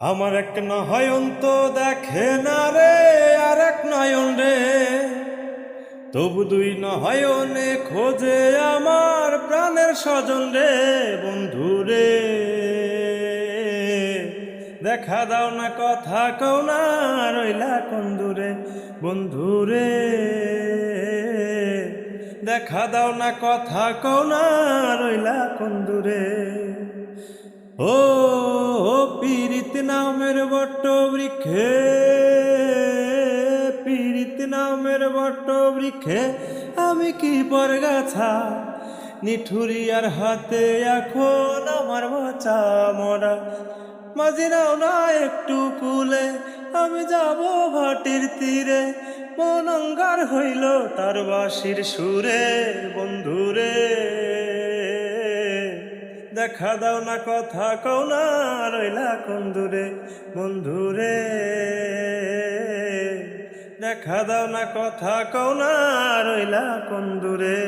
আমার এক নয়ন তো দেখে না রে, আর এক নয়ন রে। তবু দুই নয়নে খোঁজে আমার প্রাণের স্বজন রে, বন্ধু রে। দেখা দাও না কথা কও না, রইলা কোন দূরে, বন্ধু রে। দেখা দাও না কথা কও না, রইলা কোন দূরে। ও বৃক্ষে পীড়িত নামের বট্ট বৃক্ষে আমি কি পরগাছা নিঠুরিয়ার হাতে এখন আমার বাঁচা মরা। মাঝে নাও না একটু কুলে, আমি যাব ভাটির তীরে। মন অঙ্গার হইল তার বাসির সুরে, বন্ধুরে। দেখা দাও না কথা কও না রইলা কোন দূরে বন্ধুরে দেখা দাও না কথা কও না রইলা কোন দূরে